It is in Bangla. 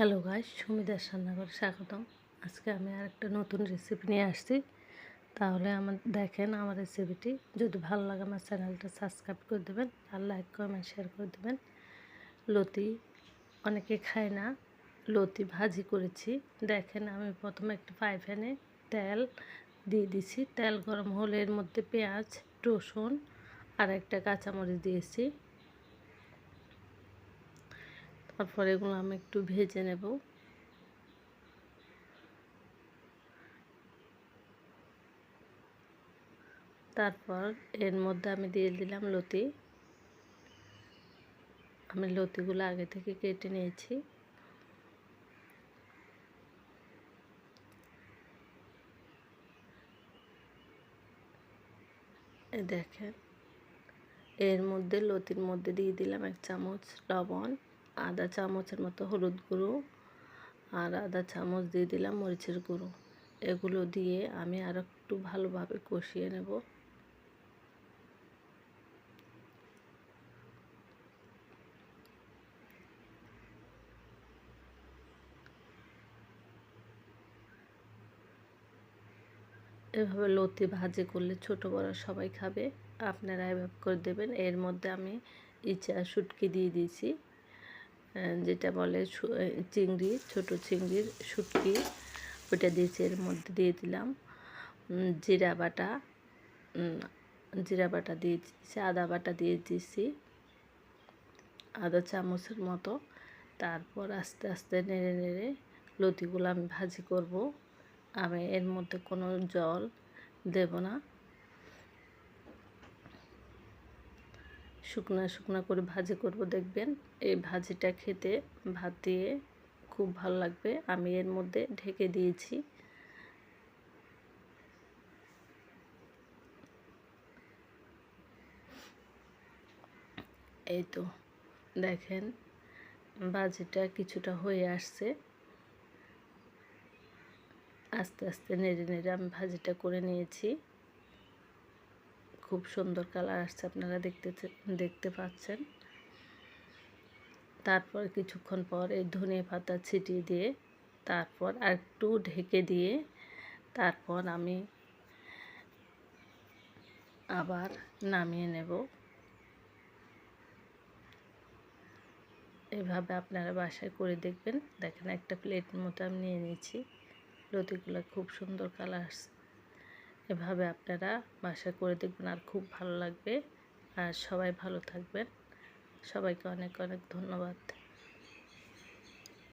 হ্যালো গাইস সুমিদার রান্নাঘরে স্বাগতম। আজকে আমি আর একটা নতুন রেসিপি নিয়ে আসছি। তাহলে আমার, দেখেন আমার রেসিপিটি যদি ভালো লাগে আমার চ্যানেলটা সাবস্ক্রাইব করে দেবেন আর লাইক কমেন্ট শেয়ার করে দেবেন। লতি, অনেকে খায় না, লতি ভাজি করেছি। দেখেন আমি প্রথমে একটু ফ্রাই প্যানে তেল দিয়ে দিছি। তেল গরম হলে এর মধ্যে পেঁয়াজ, রসুন আর একটা কাঁচামরিচ দিয়েছি। তারপর এগুলো আমি একটু ভেজে নেব। তারপর এর মধ্যে আমি দিয়ে দিলাম লতি। আমি লতিগুলো আগে থেকে কেটে নিয়েছি। দেখেন, এর মধ্যে লতির মধ্যে দিয়ে দিলাম এক চামচ লবণ। আধা চামচের মতো হলুদ গুঁড়ো আর আধা চামচ দিয়ে দিলাম মরিচের গুঁড়ো। এগুলো দিয়ে আমি আর একটু ভালোভাবে কষিয়ে নেব। এভাবে লতি ভাজি করলে ছোট বড় সবাই খাবে। আপনারা এভাবে করে দেবেন। এর মধ্যে আমি ইচা শুটকি দিয়ে দিয়েছি। যেটা বলে চিংড়ি, ছোট চিংড়ির শুটকি ওটা দিয়েছি এর মধ্যে দিয়ে দিলাম। জিরা বাটা জিরা বাটা দিয়ে দিয়েছি, আদা বাটা দিয়ে দিয়েছি, আদা চামচের মতো। তারপর আস্তে আস্তে নেড়ে নেড়ে লতিগুলো আমি ভাজি করব। আমি এর মধ্যে কোনো জল দেব না। শুকনা শুকনা করে ভাজি করব, দেখবেন। এই ভাজিটা খেতে ভাত দিয়ে খুব ভালো লাগবে। আমি এর মধ্যে ঢেকে দিয়েছি। এই তো, দেখেন ভাজিটা কিছুটা হয়ে আসছে। আস্তে আস্তে নেড়ে নেড়ে আমি ভাজিটা করে নিয়েছি। খুব সুন্দর কালার আসছে, আপনারা দেখতে দেখতে পাচ্ছেন। তারপর কিছুক্ষণ পর এই ধনিয়া পাতা ছিটিয়ে দিয়ে, তারপর আর একটু ঢেকে দিয়ে, তারপর আমি আবার নামিয়ে নেব। এভাবে আপনারা বাসায় করে দেখবেন। দেখেন একটা প্লেট মতো আমি নিয়ে নিয়েছি। লতিগুলো খুব সুন্দর কালার আসছে। এভাবে আপনারা বাসা করে দেখবেন আর খুব ভালো লাগবে। আর সবাই ভালো থাকবেন। সবাইকে অনেক অনেক ধন্যবাদ।